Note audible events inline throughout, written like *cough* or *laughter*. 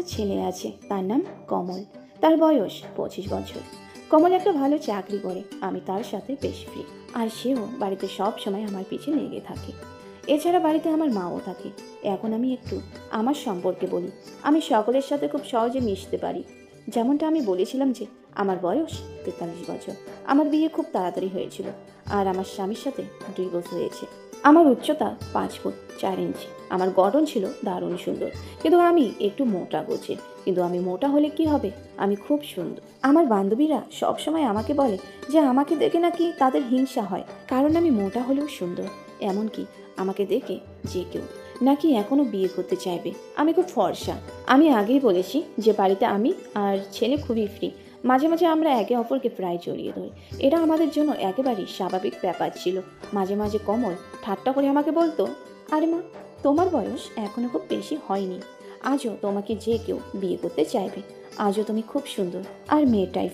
একটা ছেলে আছে, তার নাম কমল। তার বয়স পঁচিশ বছর। কমল একটা ভালো চাকরি করে, আমি তার সাথে বেশ ফ্রি আর সেও বাড়িতে সব সময় আমার পিছে লেগে থাকে। এছাড়া বাড়িতে আমার মাও থাকে। এখন আমি একটু আমার সম্পর্কে বলি। আমি সকলের সাথে খুব সহজে মিশতে পারি। যেমনটা আমি বলেছিলাম যে, আমার বয়স তেতাল্লিশ বছর। আমার বিয়ে খুব তাড়াতাড়ি হয়েছিল। আর আমার স্বামীর সাথে দুই বছর হয়েছে। আমার উচ্চতা পাঁচ ফুট চার ইঞ্চি। আমার গঠন ছিল দারুণ সুন্দর। কিন্তু আমি একটু মোটা গোছে কিন্তু আমি মোটা হলে কি হবে? আমি খুব সুন্দর। আমার বান্ধবীরা সবসময় আমাকে বলে যে, আমাকে দেখে নাকি তাদের হিংসা হয়। কারণ আমি মোটা হলেও সুন্দর। এমনকি আমাকে দেখে যে কেউ নাকি এখনও বিয়ে করতে চাইবে। আমি খুব ফর্সা। আমি আগেই বলেছি যে, বাড়িতে আমি আর ছেলে খুবই ফ্রি মাঝে মাঝে আমরা একে অপরকে প্রায় জড়িয়ে ধরি। এটা আমাদের জন্য একেবারেই স্বাভাবিক ব্যাপার ছিল। মাঝে মাঝে কমল ঠাট্টা করে আমাকে বলতো, আরে মা, তোমার বয়স এখনও খুব বেশি হয়নি। আজও তোমাকে যে কেউ বিয়ে করতে চাইবে, আজও তুমি খুব সুন্দর আর মেয়ে টাইপ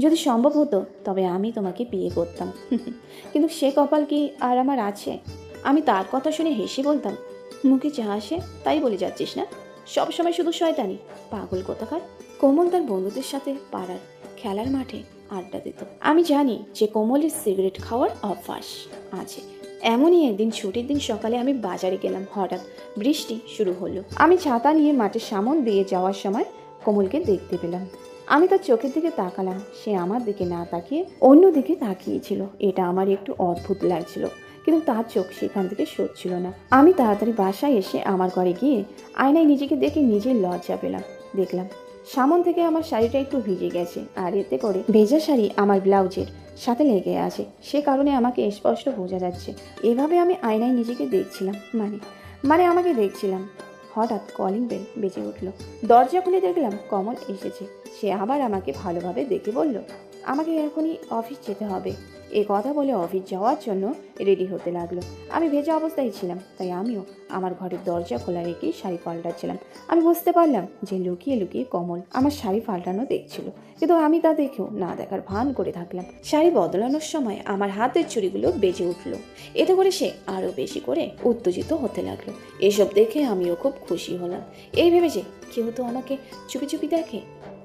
যদি সম্ভব হতো, তবে আমি তোমাকে বিয়ে করতাম। *laughs* কিন্তু সে কপাল কি আর আমার আছে? আমি তার কথা শুনে হেসে বলতাম, মুখে যা আসে, তাই বলে যাচ্ছিস না? সবসময় শুধু শয়তানি। পাগল কোথাকার? কোমল তার বন্ধুদের সাথে পাড়ার খেলার মাঠে আড্ডা দিত। আমি জানি যে কোমলের সিগারেট খাওয়ার অভ্যাস আছে। এমনই একদিন ছুটির দিন সকালে আমি বাজারে গেলাম। হঠাৎ বৃষ্টি শুরু হলো। আমি ছাতা নিয়ে মাঠের সামন দিয়ে যাওয়ার সময় কোমলকে দেখতে পেলাম। আমি তার চোখের দিকে তাকালাম। সে আমার দিকে না তাকিয়ে অন্য দিকে তাকিয়েছিল। এটা আমার একটু অদ্ভুত লাগছিল, কিন্তু তার চোখ সেখান থেকে সরছিল না। আমি তাড়াতাড়ি বাসায় এসে আমার ঘরে গিয়ে আয়নায় নিজেকে দেখে নিজের লজ্জা পেলাম। দেখলাম সামন থেকে আমার শাড়িটা একটু ভিজে গেছে, আর এতে করে ভেজা শাড়ি আমার ব্লাউজের সাথে লেগে আছে। সে কারণে আমাকে স্পষ্ট বোঝা যাচ্ছে। এভাবে আমি আয়নায় নিজেকে দেখছিলাম মানে মানে আমাকে দেখছিলাম। হঠাৎ কলিং বেল বেজে উঠল। দরজা খুলে দেখলাম কমল এসেছে। সে আবার আমাকে ভালোভাবে দেখে বলল, আমাকে এখনই অফিস যেতে হবে। এ কথা বলে অফিস যাওয়ার জন্য রেডি হতে লাগল। আমি ভেজা অবস্থায় ছিলাম, তাই আমিও আমার ঘরের দরজা খোলা রেখেই শাড়ি পাল্টাচ্ছিলাম। আমি বুঝতে পারলাম যে লুকিয়ে লুকিয়ে কমল আমার শাড়ি পাল্টানো দেখছিল, কিন্তু আমি তা দেখেও না দেখার ভান করে থাকলাম। শাড়ি বদলানোর সময় আমার হাতের চুড়িগুলো বেজে উঠল। এতে করে সে আরও বেশি করে উত্তেজিত হতে লাগল। এসব দেখে আমিও খুব খুশি হলাম। এই ভেবে যে কেউ তো আমাকে চুপি চুপি দেখে।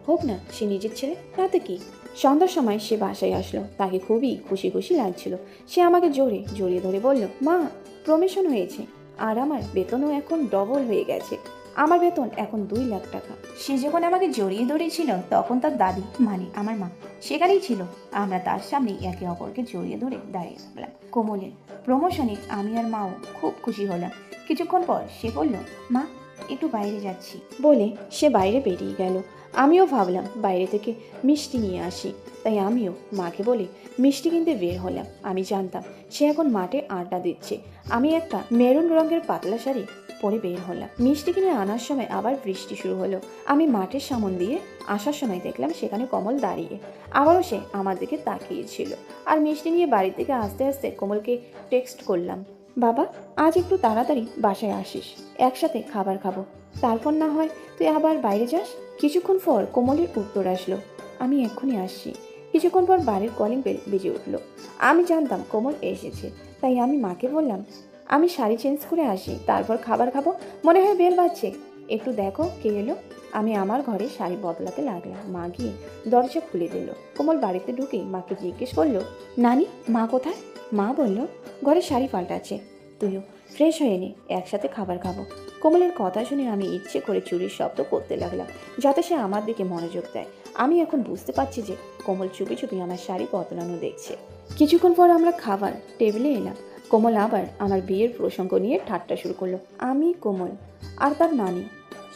হোক না, সে নিজের ছেলে, তাতে কি? সন্ধ্যার সময় সে বাসায় আসলো। তাকে খুবই খুশি খুশি লাগছিল। সে আমাকে জোরে জড়িয়ে ধরে বলল, মা প্রমোশন হয়েছে। আর আমার বেতনও এখন ডবল হয়ে গেছে। আমার বেতন এখন দুই লাখ টাকা। সে যখন আমাকে জড়িয়ে ধরেছিল, তখন তার দাদি মানে আমার মা, সেখানেই ছিল। আমরা তার সামনেই একে অপরকে জড়িয়ে ধরে দাঁড়িয়ে থাকলাম। কোমলের প্রমোশনে আমি আর মাও খুব খুশি হলাম। কিছুক্ষণ পর সে বলল, মা একটু বাইরে যাচ্ছি। বলে সে বাইরে বেরিয়ে গেল। আমিও ভাবলাম, বাইরে থেকে মিষ্টি নিয়ে আসি। তাই আমিও মাকে বলে, মিষ্টি কিনতে বের হলাম। আমি জানতাম সে এখন মাঠে আড্ডা দিচ্ছে। আমি একটা মেরুন রঙের পাতলা শাড়ি পরে বের হলাম। মিষ্টি কিনে আনার সময় আবার বৃষ্টি শুরু হলো। আমি মাঠের সামন দিয়ে আসার সময় দেখলাম সেখানে কমল দাঁড়িয়ে। আবারও সে আমার দিকে তাকিয়েছিল আর মিষ্টি নিয়ে বাড়ি থেকে আস্তে আস্তে কমলকে টেক্সট করলাম। বাবা, আজ একটু তাড়াতাড়ি বাসায় আসিস। একসাথে খাবার খাব। তারপর না হয় তুই আবার বাইরে যাস? কিছুক্ষণ পর কোমলের উত্তর আসলো, আমি এক্ষুনি আসছি। কিছুক্ষণ পর বাড়ির কলিং বেল বেজে উঠল। আমি জানতাম কোমল এসেছে, তাই আমি মাকে বললাম, আমি শাড়ি চেঞ্জ করে আসি, তারপর খাবার খাব। মনে হয় বেল বাজছে। একটু দেখো কে এলো। আমি আমার ঘরে শাড়ি বদলাতে লাগলাম। মা গিয়ে দরজা খুলে দিল। কোমল বাড়িতে ঢুকে মাকে জিজ্ঞেস করল, নানি, মা কোথায়? মা বলল, ঘরে শাড়ি পাল্টাচ্ছে। তুইও ফ্রেশ হয়ে নে, একসাথে খাবার খাব। কোমলের কথা শুনে আমি ইচ্ছে করে চুরির শব্দ করতে লাগলাম, যাতে সে আমার দিকে মনোযোগ দেয়। আমি এখন বুঝতে পারছি যে কোমল চুপি চুপি আমার শাড়ি বদলানো দেখছে। কিছুক্ষণ পর আমরা খাবার টেবিলে এলাম। কোমল আবার আমার বিয়ের প্রসঙ্গ নিয়ে ঠাট্টা শুরু করল। আমি কোমল আর তার নানি।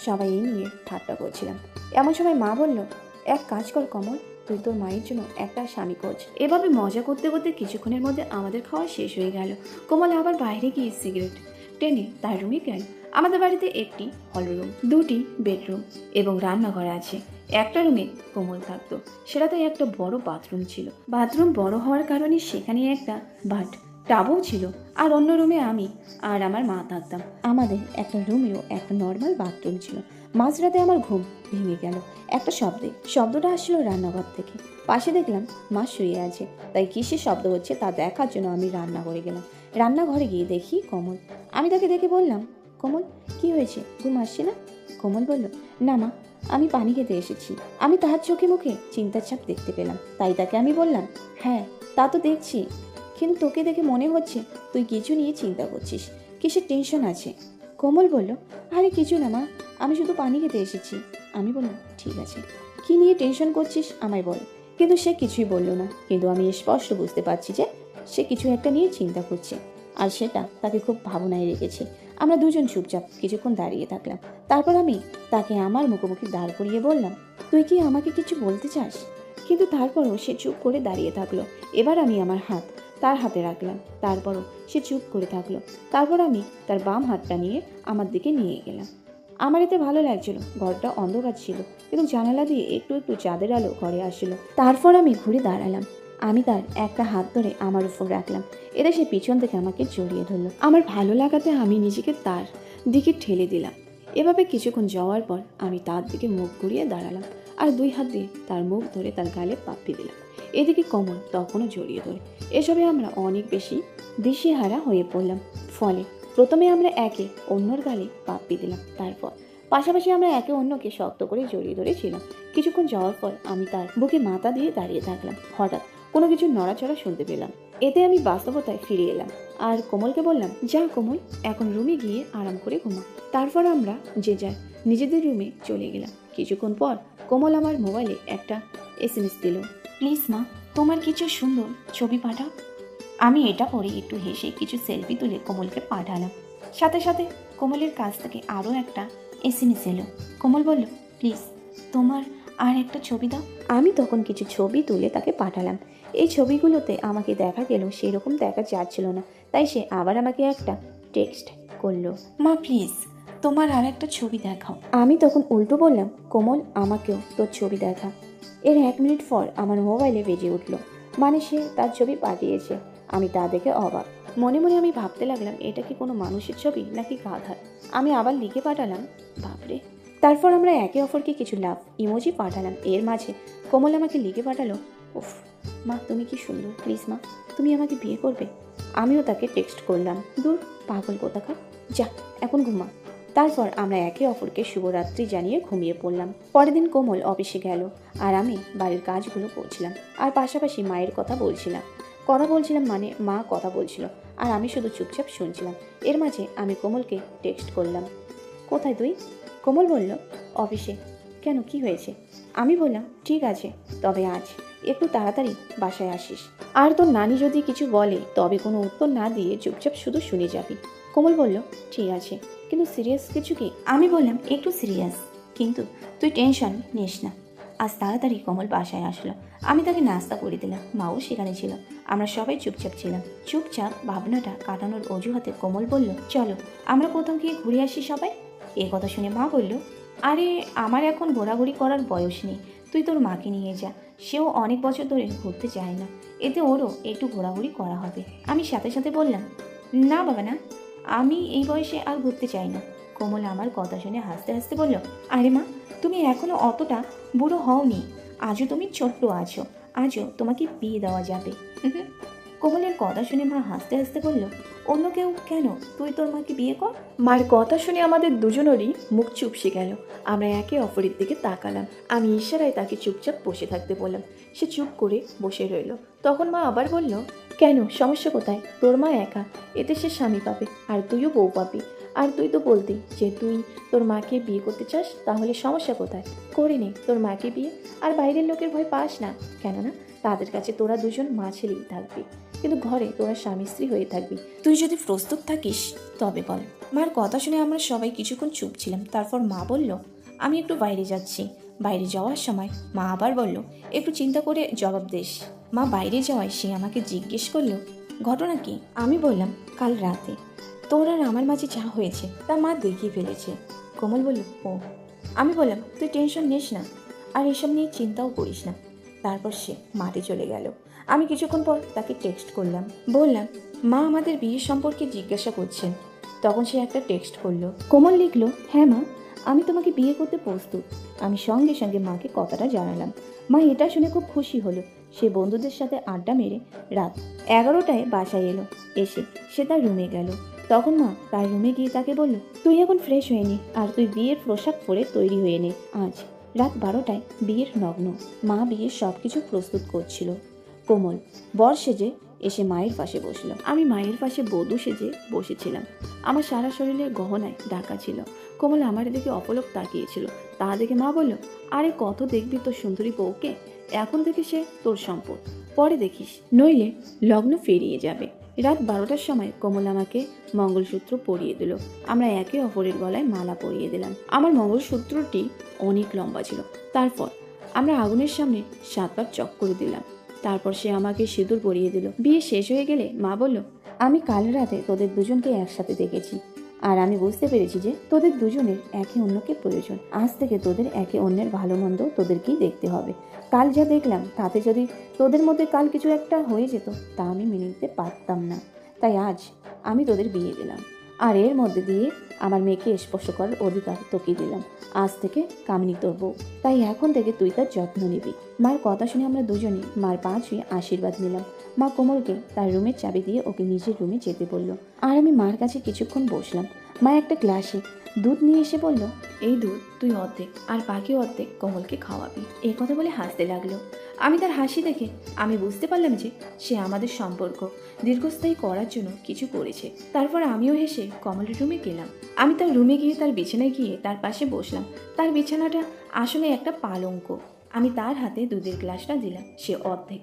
সবাই এই নিয়ে ঠাট্টা করছিলাম। এমন সময় মা বলল, এক কাজ কর কমল তুই তোর মায়ের জন্য একটা স্বামী খোঁজ। এভাবে মজা করতে করতে কিছুক্ষণের মধ্যে আমাদের খাওয়া শেষ হয়ে গেল। কোমল আবার বাইরে গিয়ে সিগারেট টেনে তার রুমে গেল। আমাদের বাড়িতে একটি হল রুম দুটি বেডরুম এবং রান্নাঘর আছে। একটা রুমে কোমল থাকতো, সেটাতে একটা বড় বাথরুম ছিল। বাথরুম বড় হওয়ার কারণে সেখানে একটা বাট টাবও ছিল, আর অন্য রুমে আমি আর আমার মা থাকতাম। আমাদের একটা রুমেও একটা নর্মাল বাথরুম ছিল। মাঝরাতে আমার ঘুম ভেঙে গেল। একটা শব্দে, শব্দটা আসলো রান্নাঘর থেকে। পাশে দেখলাম মা শুয়ে আছে। তাই কিসের শব্দ হচ্ছে তা দেখার জন্য আমি রান্না করে গেলাম। রান্নাঘরে গিয়ে দেখি কমল। আমি তাকে দেখে বললাম, কমল, কি হয়েছে? ঘুম আসছে না? কোমল বলল, না মা, আমি পানি খেতে এসেছি। আমি তাহার চোখে মুখে চিন্তার ছাপ দেখতে পেলাম। তাই তাকে আমি বললাম হ্যাঁ তা তো দেখছি। কিন্তু তোকে দেখে মনে হচ্ছে তুই কিছু নিয়ে চিন্তা করছিস। কিসের টেনশন আছে? কোমল বলল, আরে কিছু না মা, আমি শুধু পানি খেতে এসেছি। আমি বললাম, ঠিক আছে। কি নিয়ে টেনশন করছিস আমায় বল। কিন্তু সে কিছুই বলল না। কিন্তু আমি স্পষ্ট বুঝতে পারছি যে সে কিছু একটা নিয়ে চিন্তা করছে। আর সেটা তাকে খুব ভাবনায় রেখেছে। আমরা দুজন চুপচাপ কিছুক্ষণ দাঁড়িয়ে থাকলাম। তারপর আমি তাকে আমার মুখোমুখি দাঁড় করিয়ে বললাম, তুই কি আমাকে কিছু বলতে চাস? কিন্তু তারপরও সে চুপ করে দাঁড়িয়ে থাকল। এবার আমি আমার হাত তার হাতে রাখলাম। তারপরও সে চুপ করে থাকল। তারপর আমি তার বাম হাতটা নিয়ে আমার দিকে নিয়ে গেলাম। আমার এতে ভালো লাগছিল। ঘরটা অন্ধকার ছিল এবং জানালা দিয়ে একটু একটু চাঁদের আলো ঘরে আসছিল। তারপর আমি ঘুরে দাঁড়ালাম। আমি তার একটা হাত ধরে আমার উপর রাখলাম। এতে সে পিছন থেকে আমাকে জড়িয়ে ধরলো। আমার ভালো লাগাতে আমি নিজেকে তার দিকে ঠেলে দিলাম। এভাবে কিছুক্ষণ যাওয়ার পর আমি তার দিকে মুখ ঘুরিয়ে দাঁড়ালাম। আর দুই হাত দিয়ে তার মুখ ধরে তার গালে পাপ্পি দিলাম। এদিকে কমল তখনও জড়িয়ে ধরে। এসবে আমরা অনেক বেশি দিশেহারা হয়ে পড়লাম। ফলে প্রথমে আমরা একে অন্যর গালে পাপ্পি দিলাম, তারপর পাশাপাশি আমরা একে অন্যকে শক্ত করে জড়িয়ে ধরেছিলাম। কিছুক্ষণ যাওয়ার পর আমি তার বুকে মাথা দিয়ে দাঁড়িয়ে থাকলাম। হঠাৎ কোনো কিছু নড়াচড়া শুনতে পেলাম। এতে আমি বাস্তবতায় ফিরে এলাম। আর কোমলকে বললাম যা কোমল এখন রুমে গিয়ে আরাম করে ঘুমা। তারপর আমরা যে যার নিজেদের রুমে চলে গেলাম। কিছুক্ষণ পর কোমল আমার মোবাইলে একটা এসএমএস দিল। প্লিজ মা তোমার কিছু সুন্দর ছবি পাঠাও। আমি এটা পরে একটু হেসে কিছু সেলফি তুলে কোমলকে পাঠালাম। সাথে সাথে কোমলের কাছ থেকে আরও একটা এসএমএস এলো। কোমল বলল প্লিজ তোমার আর একটা ছবি দাও। আমি তখন কিছু ছবি তুলে তাকে পাঠালাম। এই ছবিগুলোতে আমাকে দেখা গেল সেরকম দেখা যাচ্ছিল না। তাই সে আবার আমাকে একটা টেক্সট করল। মা প্লিজ তোমার আর একটা ছবি দেখাও। আমি তখন উল্টো বললাম কোমল আমাকেও তোর ছবি দেখা। এর এক মিনিট পর আমার মোবাইলে বেজে উঠল। মানে সে তার ছবি পাঠিয়েছে। আমি তা দেখে অবাক। মনে মনে আমি ভাবতে লাগলাম এটা কি কোনো মানুষের ছবি নাকি গাধার? আমি আবার লিখে পাঠালাম বাপরে! তারপর আমরা একে অপরকে কিছু লাভ ইমোজি পাঠালাম। এর মাঝে কোমল আমাকে লিখে পাঠালো উফ মা, তুমি কি সুন্দর, প্লিজ মা, তুমি আমাকে বিয়ে করবে? আমিও তাকে টেক্সট করলাম। দূর, পাগল কোথাকার? যা, এখন ঘুমা। তারপর আমরা একে অপরকে শুভরাত্রি জানিয়ে ঘুমিয়ে পড়লাম। পরের দিন কোমল অফিসে গেল, আর আমি বাড়ির কাজগুলো করছিলাম, আর পাশাপাশি মায়ের কথা বলছিলাম। কথা বলছিলাম মানে মা কথা বলছিল, আর আমি শুধু চুপচাপ শুনছিলাম। এর মাঝে আমি কোমলকে টেক্সট করলাম, কোথায় তুই? কোমল বলল, অফিসে। কেন, কি হয়েছে? আমি বললাম, ঠিক আছে, তবে আজ একটু তাড়াতাড়ি বাসায় আসিস। আর তোর নানি যদি কিছু বলে, তবে কোনো উত্তর না দিয়ে চুপচাপ শুধু শুনে যাবি। কোমল বলল, ঠিক আছে। কিন্তু সিরিয়াস কিছু কি? আমি বললাম, একটু সিরিয়াস। কিন্তু তুই টেনশন নিস না। আজ তাড়াতাড়ি কমল বাসায় আসলো। আমি তাকে নাস্তা করে দিলাম। মাও সেখানে ছিল। আমরা সবাই চুপচাপ ছিলাম। চুপচাপ ভাবনাটা কাটানোর অজুহাতে কোমল বলল, চলো, আমরা কোথাও গিয়ে ঘুরে আসি সবাই? এ কথা শুনে মা বলল, আরে, আমার এখন ঘোরাঘুরি করার বয়স নেই। তুই তোর মাকে নিয়ে যা। সেও অনেক বছর ধরে ঘুরতে চায় না। এতে ওরও একটু ঘোরাঘুরি করা হবে। আমি সাথে সাথে বললাম, না বাবা না, আমি এই বয়সে আর ঘুরতে চাই না। কোমল আমার কথা শুনে হাসতে হাসতে বলল, আরে মা, তুমি এখনও অতটা বুড়ো হওনি। আজও তুমি ছোট্ট আছো। আজও তোমাকে বিয়ে দেওয়া যাবে। কোমলের কথা শুনে মা হাসতে হাসতে বলল, অন্য কেউ কেন? তুই তোর মাকে বিয়ে কর। মার কথা শুনে আমাদের দুজনেরই মুখ চুপসে গেল। আমরা একে অপরের দিকে তাকালাম। আমি ইশারায় তাকে চুপচাপ বসে থাকতে বললাম। সে চুপ করে বসে রইল। তখন মা আবার বলল, কেন? সমস্যা কোথায়? তোর মা একা। এতে সে স্বামী পাবে আর তুইও বউ পাবি। আর তুই তো বলতি যে তুই তোর মাকে বিয়ে করতে চাস, তাহলে সমস্যা কোথায়? করে নে, তোর মাকে বিয়ে। আর বাইরের লোকের ভয় পাস না। কেননা তাদের কাছে তোরা দুজন মা ছেলেই থাকবি। কিন্তু ঘরে তোরা স্বামী স্ত্রী হয়ে থাকবি। তুই যদি প্রস্তুত থাকিস, তবে বল। মার কথা শুনে আমরা সবাই কিছুক্ষণ চুপ ছিলাম। তারপর মা বলল, আমি একটু বাইরে যাচ্ছি। বাইরে যাওয়ার সময় মা আবার বলল, একটু চিন্তা করে জবাব দিস। মা বাইরে যাওয়ায় সে আমাকে জিজ্ঞেস করল, ঘটনা কি? আমি বললাম, কাল রাতে। তোর আর আমার মাঝে যা হয়েছে, তা মা দেখিয়ে ফেলেছে। কোমল বলল, ও। আমি বললাম, তুই টেনশন নিস না। আর এসব নিয়ে চিন্তাও করিস না। তারপর সে মাঠে চলে গেল। আমি কিছুক্ষণ পর তাকে টেক্সট করলাম। বললাম, মা আমাদের বিয়ের সম্পর্কে জিজ্ঞাসা করছেন। তখন সে একটা টেক্সট করল। কোমল লিখলো হ্যাঁ মা, আমি তোমাকে বিয়ে করতে প্রস্তুত। আমি সঙ্গে সঙ্গে মাকে কথাটা জানালাম। মা এটা শুনে খুব খুশি হলো। সে বন্ধুদের সাথে আড্ডা মেরে রাত এগারোটায় বাসায় এলো। এসে সে তার রুমে গেল। তখন মা তার রুমে গিয়ে তাকে বলল, তুই এখন ফ্রেশ হয়ে নি আর তুই বিয়ের পোশাক পরে তৈরি হয়ে নে। আজ রাত বারোটায় বিয়ের নগ্ন। মা বিয়ের সব কিছু প্রস্তুত করছিল। কোমল, বর সেজে এসে মায়ের পাশে বসল। আমি মায়ের পাশে বধূ সেজে বসেছিলাম। আমার সারা শরীরে গহনায় ঢাকা ছিল। কোমল আমার দিকে অপলক তাকিয়েছিল। তা দেখে মা বলল, আরে, কত দেখবি তোর সুন্দরী বউকে? এখন থেকে সে তোর সম্পদ। পরে দেখিস। নইলে লগ্ন ফেরিয়ে যাবে। রাত বারোটার সময় কমল আমাকে মঙ্গলসূত্র পরিয়ে দিল। আমরা একে অপরের গলায় মালা পরিয়ে দিলাম। আমার মঙ্গলসূত্রটি অনেক লম্বা ছিল। তারপর আমরা আগুনের সামনে সাতবার চক করে দিলাম। তারপর সে আমাকে সিঁদুর পরিয়ে দিল। বিয়ে শেষ হয়ে গেলে মা বলল, আমি কাল রাতে তোদের দুজনকে একসাথে দেখেছি। আর আমি বুঝতে পেরেছি যে তোদের দুজনের একে অন্যকে প্রয়োজন। আজ থেকে তোদের একে অন্যের ভালো মন্দ তোদেরকেই দেখতে হবে। কাল যা দেখলাম, তাতে যদি তোদের মধ্যে কাল কিছু একটা হয়ে যেত, তা আমি মেনে নিতে পারতাম না। তাই আজ আমি তোদের বিয়ে দিলাম। আর এর মধ্যে দিয়ে আমার মেয়েকে স্পর্শ করার অধিকার তোকে দিলাম। আজ থেকে কামিনী তোর বউ। তাই এখন থেকে তুই তার যত্ন নিবি। মার কথা শুনে আমরা দুজনে মার পা ছুঁয়ে আশীর্বাদ নিলাম। মা কোমলকে তার রুমের চাবি দিয়ে ওকে নিজের রুমে যেতে বলল। আর আমি মার কাছে কিছুক্ষণ বসলাম। মা একটা গ্লাসে দুধ নিয়ে এসে বলল, এই দুধ তুই অর্ধেক আর বাকি অর্ধেক কমলকে খাওয়াবি। এই কথা বলে হাসতে লাগল। আমি তার হাসি দেখে, আমি বুঝতে পারলাম যে সে আমাদের সম্পর্ক, দীর্ঘস্থায়ী করার জন্য কিছু করেছে। তারপর আমিও হেসে কমলের রুমে গেলাম। আমি তার রুমে গিয়ে তার বিছানায় গিয়ে তার পাশে বসলাম। তার বিছানাটা আসলে একটা পালঙ্ক। আমি তার হাতে দুধের গ্লাসটা দিলাম, সে অর্ধেক।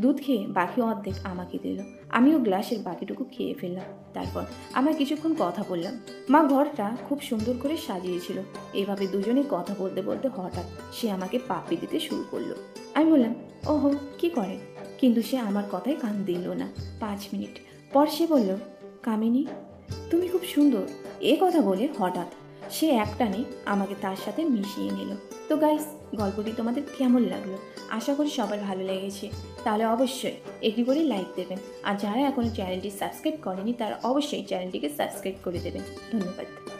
দুধ খেয়ে বাকি অর্ধেক আমাকে দিল। আমিও গ্লাসের বাকিটুকু খেয়ে ফেললাম। তারপর আমরা কিছুক্ষণ কথা বললাম। মা ঘরটা খুব সুন্দর করে সাজিয়েছিল। এভাবে দুজনে কথা বলতে বলতে হঠাৎ সে আমাকে পাপড়ি দিতে শুরু করল। আমি বললাম, ওহো, কি করে? কিন্তু সে আমার কথায় কান দিল না। পাঁচ মিনিট পর সে বলল, কামিনী, তুমি খুব সুন্দর। এ কথা বলে হঠাৎ সে একটানে আমাকে তার সাথে মিশিয়ে নিল। তো গাইস গল্পটি তোমাদের কেমন লাগল? আশা করি সবার ভালো লেগেছে। তাহলে অবশ্যই একটি করে লাইক দেবেন। আর যারা এখনও চ্যানেলটি সাবস্ক্রাইব করেনি, তারা অবশ্যই চ্যানেলটিকে সাবস্ক্রাইব করে দেবেন। ধন্যবাদ।